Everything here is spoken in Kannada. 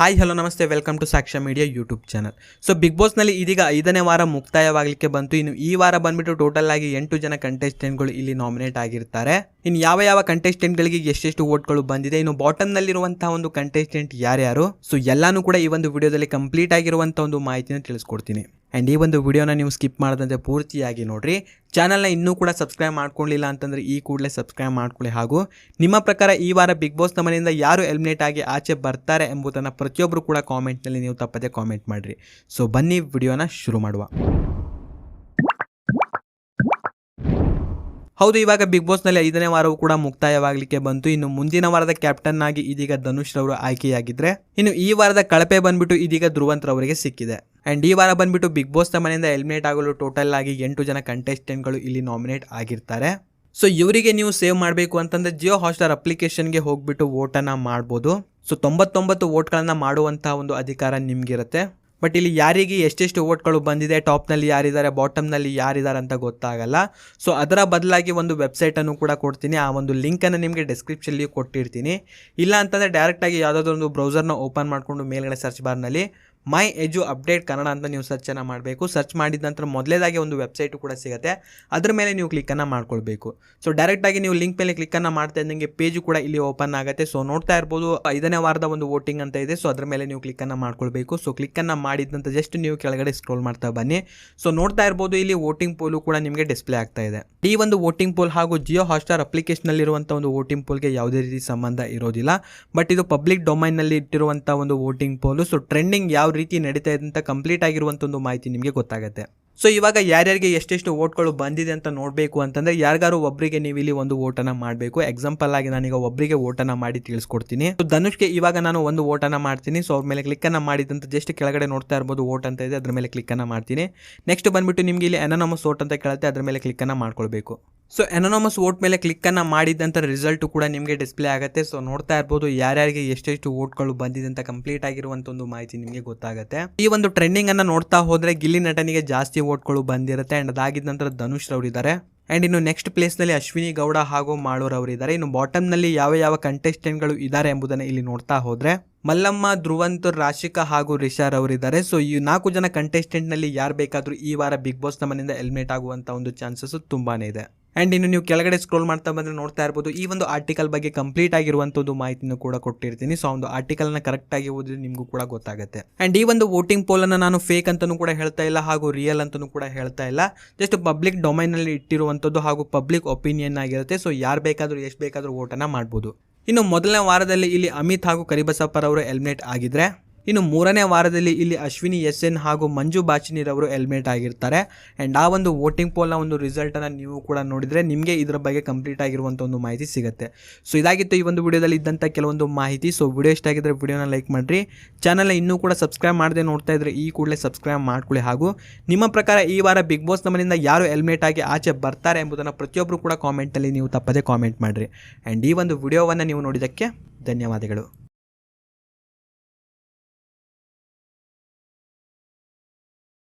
ಹಾಯ್ ಹಲೋ ನಮಸ್ತೆ. Welcome to Sakshya media YouTube channel so big ಬಾಸ್ನಲ್ಲಿ ಇದೀಗ ಐದನೇ ವಾರ ಮುಕ್ತಾಯವಾಗಲಿಕ್ಕೆ ಬಂತು. ಇನ್ನು ಈ ವಾರ ಬಂದ್ಬಿಟ್ಟು ಟೋಟಲ್ ಆಗಿ ಎಂಟು ಜನ ಕಂಟೆಸ್ಟೆಂಟ್ಗಳು ಇಲ್ಲಿ ನಾಮಿನೇಟ್ ಆಗಿರ್ತಾರೆ. ಇನ್ನು ಯಾವ ಯಾವ ಕಂಟೆಸ್ಟೆಂಟ್ಗಳಿಗೆ ಎಷ್ಟೆಷ್ಟು ವೋಟ್ಗಳು ಬಂದಿದೆ? ಇನ್ನು ಬಾಟಮ್ನಲ್ಲಿರುವಂತಹ ಒಂದು ಕಂಟೆಸ್ಟೆಂಟ್ ಯಾರ್ಯಾರು? ಸೊ ಎಲ್ಲಾನು ಕೂಡ ಈ ಒಂದು ವಿಡಿಯೋದಲ್ಲಿ ಕಂಪ್ಲೀಟ್ ಆಗಿರುವಂಥ ಒಂದು ಮಾಹಿತಿನ ತಿಳಿಸ್ಕೊಡ್ತೀನಿ. ಆ್ಯಂಡ್ ಈ ಒಂದು ವಿಡಿಯೋನ ನೀವು ಸ್ಕಿಪ್ ಮಾಡದಂತೆ ಪೂರ್ತಿಯಾಗಿ ನೋಡಿರಿ. ಚಾನಲ್ನ ಇನ್ನೂ ಕೂಡ ಸಬ್ಸ್ಕ್ರೈಬ್ ಮಾಡ್ಕೊಳ್ಳಿಲ್ಲ ಅಂತಂದರೆ ಈ ಕೂಡಲೇ ಸಬ್ಸ್ಕ್ರೈಬ್ ಮಾಡ್ಕೊಳ್ಳಿ. ಹಾಗೂ ನಿಮ್ಮ ಪ್ರಕಾರ ಈ ವಾರ ಬಿಗ್ ಬಾಸ್ ಮನೆಯಿಂದ ಯಾರು ಎಲಿಮಿನೇಟ್ ಆಗಿ ಆಚೆ ಬರ್ತಾರೆ ಎಂಬುದನ್ನು ಪ್ರತಿಯೊಬ್ಬರು ಕೂಡ ಕಾಮೆಂಟ್ನಲ್ಲಿ ನೀವು ತಪ್ಪದೆ ಕಾಮೆಂಟ್ ಮಾಡಿರಿ. ಸೊ ಬನ್ನಿ, ವಿಡಿಯೋನ ಶುರು ಮಾಡುವ. ಹೌದು, ಇವಾಗ ಬಿಗ್ ಬಾಸ್ನಲ್ಲಿ ಐದನೇ ವಾರವೂ ಕೂಡ ಮುಕ್ತಾಯವಾಗಲಿಕ್ಕೆ ಬಂತು. ಇನ್ನು ಮುಂದಿನ ವಾರದ ಕ್ಯಾಪ್ಟನ್ ಆಗಿ ಇದೀಗ ಧನುಷ್ ರವರು ಆಯ್ಕೆಯಾಗಿದ್ರೆ, ಇನ್ನು ಈ ವಾರದ ಕಳಪೆ ಬಂದ್ಬಿಟ್ಟು ಇದೀಗ ಧ್ರುವಂತ್ ರವರಿಗೆ ಸಿಕ್ಕಿದೆ. ಅಂಡ್ ಈ ವಾರ ಬಂದ್ಬಿಟ್ಟು ಬಿಗ್ ಬಾಸ್ ಮನೆಯಿಂದ ಎಲಿಮಿನೇಟ್ ಆಗಲು ಟೋಟಲ್ ಆಗಿ ಎಂಟು ಜನ ಕಂಟೆಸ್ಟೆಂಟ್ಗಳು ಇಲ್ಲಿ ನಾಮಿನೇಟ್ ಆಗಿರ್ತಾರೆ. ಸೊ ಇವರಿಗೆ ನೀವು ಸೇವ್ ಮಾಡಬೇಕು ಅಂತಂದ್ರೆ ಜಿಯೋ ಹಾಟ್ಸ್ಟಾರ್ ಅಪ್ಲಿಕೇಶನ್ಗೆ ಹೋಗ್ಬಿಟ್ಟು ವೋಟನ್ನು ಮಾಡ್ಬೋದು. ಸೊ ತೊಂಬತ್ತೊಂಬತ್ತು ವೋಟ್ಗಳನ್ನು ಮಾಡುವಂತಹ ಒಂದು ಅಧಿಕಾರ ನಿಮ್ಗಿರುತ್ತೆ. ಬಟ್ ಇಲ್ಲಿ ಯಾರಿಗೆ ಎಷ್ಟೆಷ್ಟು ಓಟ್ಗಳು ಬಂದಿದೆ ಟಾಪ್ನಲ್ಲಿ ಯಾರಿದ್ದಾರೆ ಬಾಟಮ್ನಲ್ಲಿ ಯಾರಿದ್ದಾರೆ ಅಂತ ಗೊತ್ತಾಗಲ್ಲ. ಸೊ ಅದರ ಬದಲಾಗಿ ಒಂದು ವೆಬ್ಸೈಟನ್ನು ಕೂಡ ಕೊಡ್ತೀನಿ. ಆ ಒಂದು ಲಿಂಕನ್ನು ನಿಮಗೆ ಡಿಸ್ಕ್ರಿಪ್ಷನ್ಲಿ ಕೊಟ್ಟಿರ್ತೀನಿ. ಇಲ್ಲ ಅಂತಂದರೆ ಡೈರೆಕ್ಟಾಗಿ ಯಾವುದಾದ್ರೂ ಒಂದು ಬ್ರೌಸರ್ನ ಓಪನ್ ಮಾಡಿಕೊಂಡು ಮೇಲ್ಗಡೆ ಸರ್ಚ್ ಬಾರ್ನಲ್ಲಿ ಮೈ ಎಜು ಅಪ್ಡೇಟ್ ಕನ್ನಡ ಅಂತ ನೀವು ಸರ್ಚನ್ನು ಮಾಡಬೇಕು. ಸರ್ಚ್ ಮಾಡಿದ ನಂತರ ಮೊದಲೇದಾಗಿ ಒಂದು ವೆಬ್ಸೈಟು ಕೂಡ ಸಿಗುತ್ತೆ. ಅದ್ರ ಮೇಲೆ ನೀವು ಕ್ಲಿಕ್ಕನ್ನು ಮಾಡ್ಕೊಳ್ಬೇಕು. ಸೊ ಡೈರೆಕ್ಟಾಗಿ ನೀವು ಲಿಂಕ್ ಮೇಲೆ ಕ್ಲಿಕ್ಕನ್ನು ಮಾಡ್ತಾ ಇದ್ದಂಗೆ ಪೇಜು ಕೂಡ ಇಲ್ಲಿ ಓಪನ್ ಆಗುತ್ತೆ. ಸೊ ನೋಡ್ತಾ ಇರ್ಬೋದು, ಐದನೇ ವಾರದ ಒಂದು ವೋಟಿಂಗ್ ಅಂತ ಇದೆ. ಸೊ ಅದ್ರ ಮೇಲೆ ನೀವು ಕ್ಲಿಕ್ಕನ್ನು ಮಾಡ್ಕೊಳ್ಬೇಕು. ಸೊ ಕ್ಲಿಕ್ಕನ್ನು ಮಾಡಿದಂತ ಜಸ್ಟ್ ನೀವು ಕೆಳಗಡೆ ಸ್ಕ್ರೋಲ್ ಮಾಡ್ತಾ ಬನ್ನಿ. ಸೊ ನೋಡ್ತಾ ಇರ್ಬೋದು, ಇಲ್ಲಿ ವೋಟಿಂಗ್ ಪೋಲು ಕೂಡ ನಿಮಗೆ ಡಿಸ್ಪ್ಲೇ ಆಗ್ತಾ ಇದೆ. ಈ ಒಂದು ವೋಟಿಂಗ್ ಪೋಲ್ ಹಾಗೂ ಜಿಯೋ ಹಾಟ್ಸ್ಟಾರ್ ಅಪ್ಲಿಕೇಶನಲ್ಲಿರುವಂಥ ಒಂದು ವೋಟಿಂಗ್ ಪೋಲ್ಗೆ ಯಾವುದೇ ರೀತಿ ಸಂಬಂಧ ಇರೋದಿಲ್ಲ. ಬಟ್ ಇದು ಪಬ್ಲಿಕ್ ಡೊಮೈನಲ್ಲಿ ಇಟ್ಟಿರುವಂಥ ಒಂದು ವೋಟಿಂಗ್ ಪೋಲು ಸೊ ಟ್ರೆಂಡಿಂಗ್ ಯಾವ ರೀತಿ ನಡೀತಾ ಇದ್ದಂಥ ಕಂಪ್ಲೀಟ್ ಆಗಿರುವಂಥ ಒಂದು ಮಾಹಿತಿ ನಿಮಗೆ ಗೊತ್ತಾಗುತ್ತೆ. ಸೊ ಇವಾಗ ಯಾರ್ಯಾರಿಗೆ ಎಷ್ಟೆಷ್ಟು ವೋಟ್ಗಳು ಬಂದಿದೆ ಅಂತ ನೋಡಬೇಕು ಅಂತಂದರೆ, ಯಾರಿಗಾರು ಒಬ್ಬರಿಗೆ ನೀವು ಇಲ್ಲಿ ಒಂದು ವೋಟನ್ನು ಮಾಡಬೇಕು. ಎಕ್ಸಾಂಪಲ್ ಆಗಿ ನಾನೀಗ ಒಬ್ಬರಿಗೆ ವೋಟನ್ನು ಮಾಡಿ ತಿಳಿಸ್ಕೊಡ್ತೀನಿ. ಸೊ ಧನುಷ್ಗೆ ಇವಾಗ ನಾನು ಒಂದು ವೋಟನ್ನು ಮಾಡ್ತೀನಿ. ಸೊ ಅವ್ರ ಮೇಲೆ ಕ್ಲಿಕ್ಕನ್ನು ಮಾಡಿದಂತ ಜಸ್ಟ್ ಕೆಳಗಡೆ ನೋಡ್ತಾ ಇರ್ಬೋದು ವೋಟ್ ಅಂತ ಇದೆ, ಅದ್ರ ಮೇಲೆ ಕ್ಲಿಕ್ಕನ್ನು ಮಾಡ್ತೀನಿ. ನೆಕ್ಸ್ಟ್ ಬಂದ್ಬಿಟ್ಟು ನಿಮಗೆ ಇಲ್ಲಿ ಎನನಮಸ್ ಓಟ್ ಅಂತ ಕೇಳುತ್ತೆ, ಅದ್ರ ಮೇಲೆ ಕ್ಲಿಕ್ಕನ್ನು ಮಾಡ್ಕೊಳ್ಬೇಕು. ಸೊ ಎನೋನಮಸ್ ವೋಟ್ ಮೇಲೆ ಕ್ಲಿಕ್ಕನ್ನು ಮಾಡಿದಂತ ರಿಸಲ್ಟು ಕೂಡ ನಿಮಗೆ ಡಿಸ್ಪ್ಲೇ ಆಗುತ್ತೆ. ಸೊ ನೋಡ್ತಾ ಇರ್ಬೋದು ಯಾರ್ಯಾರಿಗೆ ಎಷ್ಟೆಷ್ಟು ವೋಟ್ಗಳು ಬಂದಿದೆ ಅಂತ ಕಂಪ್ಲೀಟ್ ಆಗಿರುವಂಥ ಒಂದು ಮಾಹಿತಿ ನಿಮಗೆ ಗೊತ್ತಾಗುತ್ತೆ. ಈ ಒಂದು ಟ್ರೆಂಡಿಂಗ್ ಅನ್ನ ನೋಡ್ತಾ ಹೋದರೆ ಗಿಲ್ಲಿ ನಟನಿಗೆ ಜಾಸ್ತಿ ವೋಟ್ಗಳು ಬಂದಿರುತ್ತೆ. ಅಂಡ್ ಅದಾಗಿದ ನಂತರ ಧನುಷ್ ರವರಿದ್ದಾರೆ ಆ್ಯಂಡ್ ಇನ್ನು ನೆಕ್ಸ್ಟ್ ಪ್ಲೇಸ್ನಲ್ಲಿ ಅಶ್ವಿನಿ ಗೌಡ ಹಾಗೂ ಮಾಳೂರ್ ಅವರಿದ್ದಾರೆ ಇನ್ನು ಬಾಟಮ್ನಲ್ಲಿ ಯಾವ ಯಾವ ಕಂಟೆಸ್ಟೆಂಟ್ಗಳು ಇದ್ದಾರೆ ಎಂಬುದನ್ನು ಇಲ್ಲಿ ನೋಡ್ತಾ ಹೋದರೆ ಮಲ್ಲಮ್ಮ, ಧ್ರುವಂತ್, ರಾಶಿಕಾ ಹಾಗೂ ರಿಷಾರ್ ಅವರಿದ್ದಾರೆ ಸೊ ಈ ನಾಲ್ಕು ಜನ ಕಂಟೆಸ್ಟೆಂಟ್ನಲ್ಲಿ ಯಾರು ಬೇಕಾದರೂ ಈ ವಾರ ಬಿಗ್ ಬಾಸ್ ಮನೆಯಿಂದ ಎಲಿಮಿನೇಟ್ ಆಗುವಂಥ ಒಂದು ಚಾನ್ಸಸ್ ತುಂಬಾನೇ ಇದೆ. ಆ್ಯಂಡ್ ಇನ್ನು ನೀವು ಕೆಳಗಡೆ ಸ್ಕ್ರೋಲ್ ಮಾಡ್ತಾ ಬಂದರೆ ನೋಡ್ತಾ ಇರ್ಬೋದು, ಈ ಒಂದು ಆರ್ಟಿಕಲ್ ಬಗ್ಗೆ ಕಂಪ್ಲೀಟ್ ಆಗಿರುವಂಥ ಒಂದು ಮಾಹಿತಿನೂ ಕೂಡ ಕೊಟ್ಟಿರ್ತೀನಿ. ಸೊ ಒಂದು ಆರ್ಟಿಕಲ್ನ ಕರೆಕ್ಟಾಗಿ ಓದಿದ್ರೆ ನಿಮಗೂ ಕೂಡ ಗೊತ್ತಾಗುತ್ತೆ. ಆ್ಯಂಡ್ ಈ ಒಂದು ವೋಟಿಂಗ್ ಪೋಲನ್ನು ನಾನು ಫೇಕ್ ಅಂತಲೂ ಕೂಡ ಹೇಳ್ತಾ ಇಲ್ಲ, ಹಾಗೂ ರಿಯಲ್ ಅಂತಲೂ ಕೂಡ ಹೇಳ್ತಾ ಇಲ್ಲ. ಜಸ್ಟ್ ಪಬ್ಲಿಕ್ ಡೊಮೈನಲ್ಲಿ ಇಟ್ಟಿರುವಂಥದ್ದು ಹಾಗೂ ಪಬ್ಲಿಕ್ ಒಪಿನಿಯನ್ ಆಗಿರುತ್ತೆ. ಸೊ ಯಾರು ಬೇಕಾದರೂ, ಎಷ್ಟು ಬೇಕಾದರೂ ವೋಟನ್ನು ಮಾಡ್ಬೋದು. ಇನ್ನು ಮೊದಲನೇ ವಾರದಲ್ಲಿ ಇಲ್ಲಿ ಅಮಿತ್ ಹಾಗೂ ಕರಿಬಸಪ್ಪರವರು ಎಲಿಮಿನೇಟ್ ಆಗಿದ್ರೆ? ಇನ್ನು ಮೂರನೇ ವಾರದಲ್ಲಿ ಇಲ್ಲಿ ಅಶ್ವಿನಿ ಎಸ್ ಎನ್ ಹಾಗೂ ಮಂಜು ಬಾಚಿನಿರವರು ಎಲಿಮಿನೇಟ್ ಆಗಿರ್ತಾರೆ. ಆ್ಯಂಡ್ ಆ ಒಂದು ವೋಟಿಂಗ್ ಪೋಲ್ನ ಒಂದು ರಿಸಲ್ಟನ್ನು ನೀವು ಕೂಡ ನೋಡಿದರೆ ನಿಮಗೆ ಇದರ ಬಗ್ಗೆ ಕಂಪ್ಲೀಟ್ ಆಗಿರುವಂಥ ಒಂದು ಮಾಹಿತಿ ಸಿಗುತ್ತೆ. ಸೊ, ಇದಾಗಿತ್ತು ಈ ಒಂದು ವಿಡಿಯೋದಲ್ಲಿ ಇದ್ದಂಥ ಕೆಲವೊಂದು ಮಾಹಿತಿ. ಸೊ, ವಿಡಿಯೋ ಇಷ್ಟ ಆಗಿದ್ರೆ ವಿಡಿಯೋನ ಲೈಕ್ ಮಾಡಿರಿ. ಚಾನಲ್ನ ಇನ್ನೂ ಕೂಡ ಸಬ್ಸ್ಕ್ರೈಬ್ ಮಾಡದೆ ನೋಡ್ತಾ ಇದ್ರೆ ಈ ಕೂಡಲೇ ಸಬ್ಸ್ಕ್ರೈಬ್ ಮಾಡ್ಕೊಳ್ಳಿ. ಹಾಗೂ ನಿಮ್ಮ ಪ್ರಕಾರ ಈ ವಾರ ಬಿಗ್ ಬಾಸ್ ನಮ್ಮನಿಂದ ಯಾರು ಎಲಿಮಿನೇಟ್ ಆಗಿ ಆಚೆ ಬರ್ತಾರೆ ಎಂಬುದನ್ನು ಪ್ರತಿಯೊಬ್ಬರು ಕೂಡ ಕಾಮೆಂಟಲ್ಲಿ ನೀವು ತಪ್ಪದೇ ಕಾಮೆಂಟ್ ಮಾಡಿರಿ. ಆ್ಯಂಡ್ ಈ ಒಂದು ವಿಡಿಯೋವನ್ನು ನೀವು ನೋಡಿದ್ದಕ್ಕೆ ಧನ್ಯವಾದಗಳು.